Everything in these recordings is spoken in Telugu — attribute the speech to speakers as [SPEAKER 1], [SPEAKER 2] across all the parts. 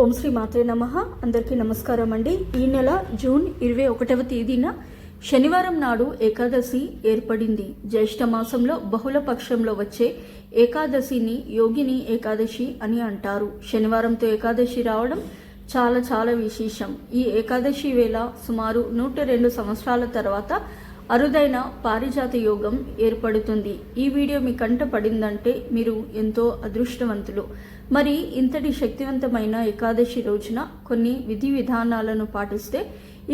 [SPEAKER 1] ఓం శ్రీ మాత్రే నమ. అందరికీ నమస్కారం అండి. ఈ నెల జూన్ ఇరవై ఒకటవ తేదీన శనివారం నాడు ఏకాదశి ఏర్పడింది. జ్యేష్ఠ మాసంలో బహుళ పక్షంలో వచ్చే ఏకాదశిని యోగిని ఏకాదశి అని అంటారు. శనివారంతో ఏకాదశి రావడం చాలా చాలా విశేషం. ఈ ఏకాదశి వేళ సుమారు నూట రెండు సంవత్సరాల తర్వాత అరుదైన పారిజాత యోగం ఏర్పడుతుంది. ఈ వీడియో మీ కంట పడిందంటే మీరు ఎంతో అదృష్టవంతులు. మరి ఇంతటి శక్తివంతమైన ఏకాదశి రోజున కొన్ని విధి విధానాలను పాటిస్తే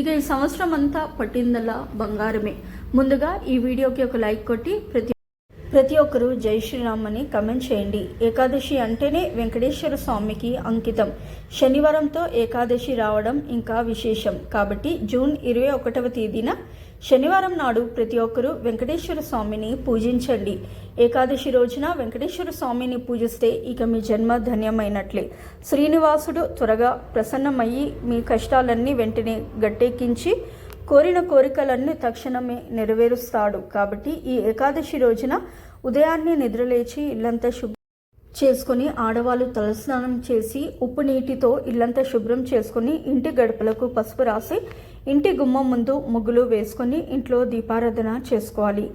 [SPEAKER 1] ఇక ఈ సంవత్సరం అంతా పట్టిందల్లా బంగారమే. ముందుగా ఈ వీడియోకి ఒక లైక్ కొట్టి ప్రతి ప్రతి ఒక్కరూ జై శ్రీరామ్ అని కమెంట్ చేయండి. ఏకాదశి అంటేనే వెంకటేశ్వర స్వామికి అంకితం. శనివారంతో ఏకాదశి రావడం ఇంకా విశేషం. కాబట్టి జూన్ ఇరవై ఒకటవ తేదీన శనివారం నాడు ప్రతి ఒక్కరూ వెంకటేశ్వర స్వామిని పూజించండి. ఏకాదశి రోజున వెంకటేశ్వర స్వామిని పూజిస్తే ఇక మీ జన్మ ధన్యమైనట్లే. శ్రీనివాసుడు త్వరగా ప్రసన్నమయ్యి మీ కష్టాలన్నీ వెంటనే గట్టెక్కించి కోరిన కోరికలన్నీ తక్షణమే నెరవేరుస్తాడు. కాబట్టి ఈ ఏకాదశి రోజున ఉదయాన్నే నిద్రలేచి ఇల్లంతా శుభ్రం చేసుకుని ఆడవాళ్ళు తలస్నానం చేసి ఉప్పు నీటితో ఇల్లంతా శుభ్రం చేసుకుని ఇంటి గడపలకు పసుపు రాసి ఇంటి గుమ్మం ముందు ముగ్గులు వేసుకొని ఇంట్లో దీపారాధన చేసుకోవాలి.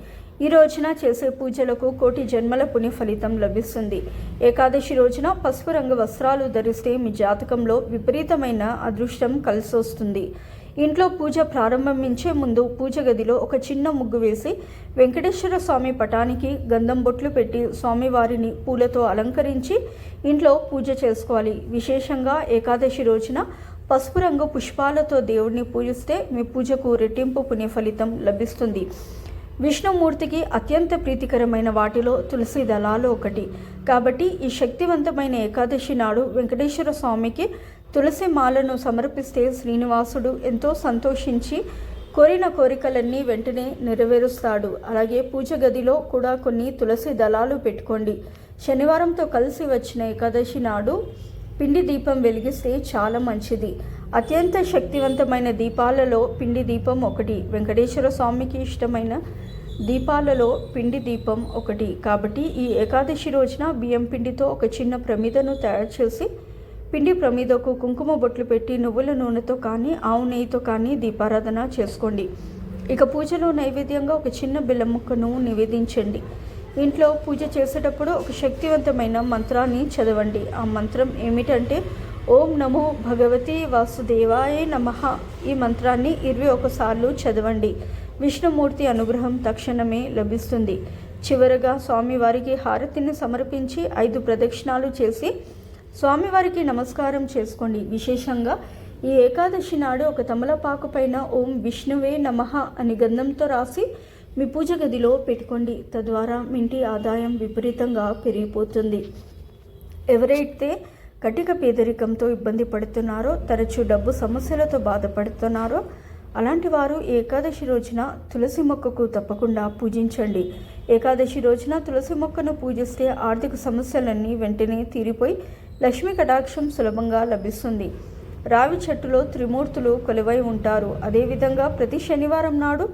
[SPEAKER 1] ఈ రోజున చేసే పూజలకు కోటి జన్మల పుణ్య ఫలితం లభిస్తుంది. ఏకాదశి రోజున పసుపు రంగు వస్త్రాలు ధరిస్తే మీ జాతకంలో విపరీతమైన అదృష్టం కలిసొస్తుంది. ఇంట్లో పూజ ప్రారంభించే ముందు పూజ గదిలో ఒక చిన్న ముగ్గు వేసి వెంకటేశ్వర స్వామి పటానికి గంధం బొట్లు పెట్టి స్వామివారిని పూలతో అలంకరించి ఇంట్లో పూజ చేసుకోవాలి. విశేషంగా ఏకాదశి రోజున పసుపు రంగు పుష్పాలతో దేవుడిని పూజిస్తే మీ పూజకు రెట్టింపు పుణ్యఫలితం లభిస్తుంది. విష్ణుమూర్తికి అత్యంత ప్రీతికరమైన వాటిలో తులసి దళాలు ఒకటి. కాబట్టి ఈ శక్తివంతమైన ఏకాదశి నాడు వెంకటేశ్వర స్వామికి తులసి మాలను సమర్పిస్తే శ్రీనివాసుడు ఎంతో సంతోషించి కోరిన కోరికలన్నీ వెంటనే నెరవేరుస్తాడు. అలాగే పూజ గదిలో కూడా కొన్ని తులసి దళాలు పెట్టుకోండి. శనివారంతో కలిసి వచ్చిన ఏకాదశి నాడు పిండి దీపం వెలిగిస్తే చాలా మంచిది. అత్యంత శక్తివంతమైన దీపాలలో పిండి దీపం ఒకటి. వెంకటేశ్వర స్వామికి ఇష్టమైన దీపాలలో పిండి దీపం ఒకటి. కాబట్టి ఈ ఏకాదశి రోజున బియ్యం పిండితో ఒక చిన్న ప్రమిదను తయారు చేసి పిండి ప్రమిదకు కుంకుమ బొట్లు పెట్టి నువ్వుల నూనెతో కానీ ఆవు నెయ్యితో కానీ దీపారాధన చేసుకోండి. ఇక పూజలో నైవేద్యంగా ఒక చిన్న బెల్లం ముక్కను నివేదించండి. ఇంట్లో పూజ చేసేటప్పుడు ఒక శక్తివంతమైన మంత్రాన్ని చదవండి. ఆ మంత్రం ఏమిటంటే ఓం నమో భగవతి వాసుదేవాయ నమ. ఈ మంత్రాన్ని ఇరవై ఒకసార్లు చదవండి. విష్ణుమూర్తి అనుగ్రహం తక్షణమే లభిస్తుంది. చివరగా స్వామివారికి హారతిని సమర్పించి ఐదు ప్రదక్షిణాలు చేసి స్వామివారికి నమస్కారం చేసుకోండి. విశేషంగా ఈ ఏకాదశి నాడు ఒక తమలపాకు పైన ఓం విష్ణువే నమ అని గంధంతో రాసి మీ పూజ గదిలో పెట్టుకోండి. తద్వారా మీ ఇంటి ఆదాయం విపరీతంగా పెరిగిపోతుంది. ఎవరైతే కటిక పేదరికంతో ఇబ్బంది పడుతున్నారో తరచూ డబ్బు సమస్యలతో బాధపడుతున్నారో అలాంటి వారు ఏకాదశి రోజున తులసి మొక్కకు తప్పకుండా పూజించండి. ఏకాదశి రోజున తులసి మొక్కను పూజిస్తే ఆర్థిక సమస్యలన్నీ వెంటనే తీరిపోయి లక్ష్మీ కటాక్షం సులభంగా లభిస్తుంది. రావి చెట్టులో త్రిమూర్తులు కొలువై ఉంటారు. అదేవిధంగా ప్రతి శనివారం నాడు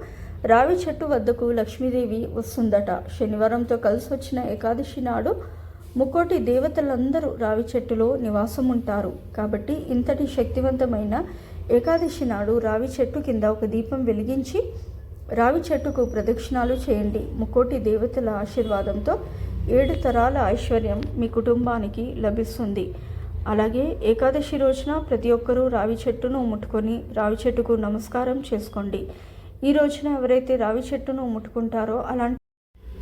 [SPEAKER 1] రావి చెట్టు వద్దకు లక్ష్మీదేవి వస్తుందట. శనివారంతో కలిసి వచ్చిన ఏకాదశి నాడు ముక్కోటి దేవతలందరూ రావి చెట్టులో నివాసం ఉంటారు కాబట్టి ఇంతటి శక్తివంతమైన ఏకాదశి నాడు రావి చెట్టు కింద ఒక దీపం వెలిగించి రావి చెట్టుకు ప్రదక్షిణాలు చేయండి. ముక్కోటి దేవతల ఆశీర్వాదంతో ఏడు తరాల ఐశ్వర్యం మీ కుటుంబానికి లభిస్తుంది. అలాగే ఏకాదశి రోజున ప్రతి ఒక్కరూ రావి చెట్టును ముట్టుకొని రావి చెట్టుకు నమస్కారం చేసుకోండి. ఈ రోజున ఎవరైతే రావి చెట్టును ముట్టుకుంటారో అలాంటి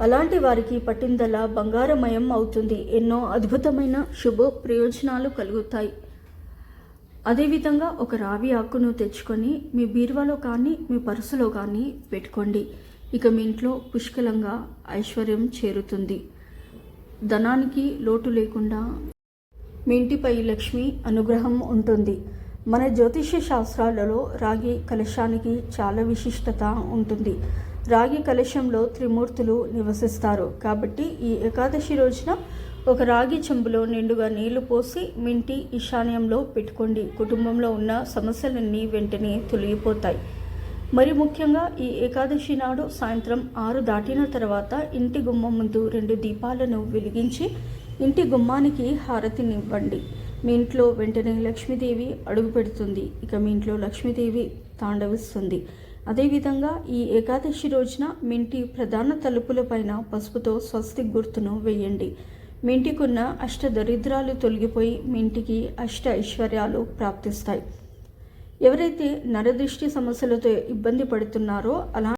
[SPEAKER 1] అలాంటి వారికి పట్టిందల్లా బంగారమయం అవుతుంది. ఎన్నో అద్భుతమైన శుభ ప్రయోజనాలు కలుగుతాయి. అదేవిధంగా ఒక రావి ఆకును తెచ్చుకొని మీ బీరువాలో కానీ మీ పర్సులో కానీ పెట్టుకోండి. ఇక మీ ఇంట్లో పుష్కలంగా ఐశ్వర్యం చేరుతుంది. ధనానికి లోటు లేకుండా మీ ఇంటిపై లక్ష్మి అనుగ్రహం ఉంటుంది. మన జ్యోతిష్య శాస్త్రాలలో రాగి కలశానికి చాలా విశిష్టత ఉంటుంది. రాగి కలశంలో త్రిమూర్తులు నివసిస్తారు. కాబట్టి ఈ ఏకాదశి రోజున ఒక రాగి చెంబులో నిండుగా నీళ్ళు పోసి మింటి ఈశాన్యంలో పెట్టుకోండి. కుటుంబంలో ఉన్న సమస్యలన్నీ వెంటనే తొలగిపోతాయి. మరి ముఖ్యంగా ఈ ఏకాదశి నాడు సాయంత్రం ఆరు దాటిన తర్వాత ఇంటి గుమ్మం ముందు రెండు దీపాలను వెలిగించి ఇంటి గుమ్మానికి హారతినివ్వండి. మీ ఇంట్లో వెంటనే లక్ష్మీదేవి అడుగు పెడుతుంది. ఇక మీ ఇంట్లో లక్ష్మీదేవి తాండవిస్తుంది. అదేవిధంగా ఈ ఏకాదశి రోజున మీ ఇంటి ప్రధాన తలుపులపైన పసుపుతో స్వస్తి గుర్తును వేయండి. మీ ఇంటికున్న అష్ట దరిద్రాలు తొలగిపోయి మీ ఇంటికి అష్ట ఐశ్వర్యాలు ప్రాప్తిస్తాయి. ఎవరైతే నరదృష్టి సమస్యలతో ఇబ్బంది పడుతున్నారో అలా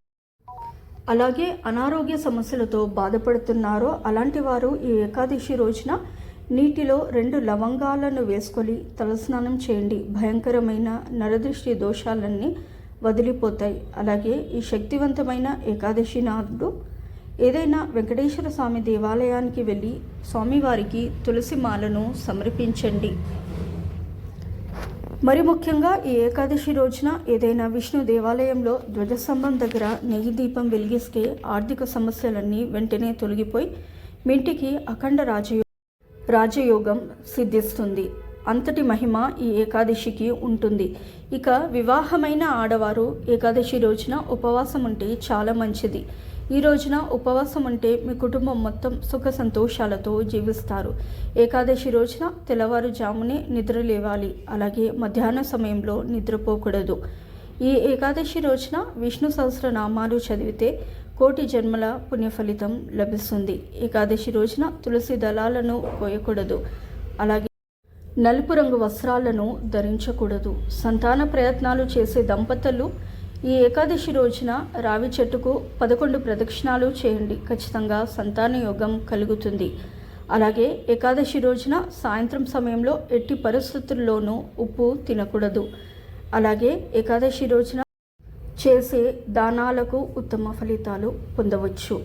[SPEAKER 1] అలాగే అనారోగ్య సమస్యలతో బాధపడుతున్నారో అలాంటి వారు ఈ ఏకాదశి రోజున నీటిలో రెండు లవంగాలను వేసుకొని తలస్నానం చేయండి. భయంకరమైన నరదృష్టి దోషాలన్నీ వదిలిపోతాయి. అలాగే ఈ శక్తివంతమైన ఏకాదశి నాడు ఏదైనా వెంకటేశ్వర స్వామి దేవాలయానికి వెళ్ళి స్వామివారికి తులసి మాలను సమర్పించండి. మరి ముఖ్యంగా ఈ ఏకాదశి రోజున ఏదైనా విష్ణు దేవాలయంలో ధ్వజస్తంభం దగ్గర నెయ్యి దీపం వెలిగిస్తే ఆర్థిక సమస్యలన్నీ వెంటనే తొలగిపోయి మీ ఇంటికి అఖండ రాజయో రాజయోగం సిద్ధిస్తుంది. అంతటి మహిమ ఈ ఏకాదశికి ఉంటుంది. ఇక వివాహమైన ఆడవారు ఏకాదశి రోజున ఉపవాసం ఉంటే చాలా మంచిది. ఈ రోజున ఉపవాసం ఉంటే మీ కుటుంబం మొత్తం సుఖ సంతోషాలతో జీవిస్తారు. ఏకాదశి రోజున తెల్లవారుజామునే నిద్ర లేవాలి. అలాగే మధ్యాహ్న సమయంలో నిద్రపోకూడదు. ఈ ఏకాదశి రోజున విష్ణు సహస్రనామాలు చదివితే కోటి జన్మల పుణ్యఫలితం లభిస్తుంది. ఏకాదశి రోజున తులసి దళాలను కోయకూడదు. అలాగే నలుపు రంగు వస్త్రాలను ధరించకూడదు. సంతాన ప్రయత్నాలు చేసే దంపతులు ఈ ఏకాదశి రోజున రావి చెట్టుకు పదకొండు ప్రదక్షిణాలు చేయండి. ఖచ్చితంగా సంతాన యోగం కలుగుతుంది. అలాగే ఏకాదశి రోజున సాయంత్రం సమయంలో ఎట్టి పరిస్థితుల్లోనూ ఉప్పు తినకూడదు. అలాగే ఏకాదశి రోజున చేసే దానాలకు ఉత్తమ ఫలితాలు పొందవచ్చు.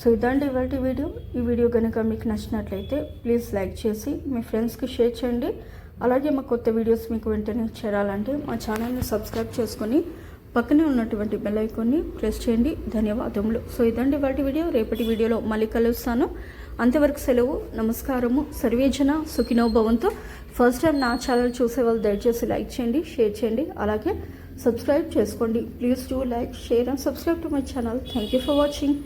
[SPEAKER 1] సో ఇదండి ఇవాటి వీడియో. ఈ వీడియో కనుక మీకు నచ్చినట్లయితే ప్లీజ్ లైక్ చేసి మీ ఫ్రెండ్స్కి షేర్ చేయండి. అలాగే మా కొత్త వీడియోస్ మీకు వెంటనే చేరాలంటే మా ఛానల్ని సబ్స్క్రైబ్ చేసుకొని పక్కనే ఉన్నటువంటి బెల్ ఐకాన్ని ప్రెస్ చేయండి. ధన్యవాదములు. సో ఇదండి వాటి వీడియో. రేపటి వీడియోలో మళ్ళీ కలుస్తాను. అంతవరకు సెలవు నమస్కారము సర్వేజన సుఖినో భవంతో. ఫస్ట్ టైం నా ఛానల్ చూసే వాళ్ళు దయచేసి లైక్ చేయండి షేర్ చేయండి. అలాగే సబ్స్క్రైబ్ చేసుకోండి. Please do like share and subscribe to my channel thank you for watching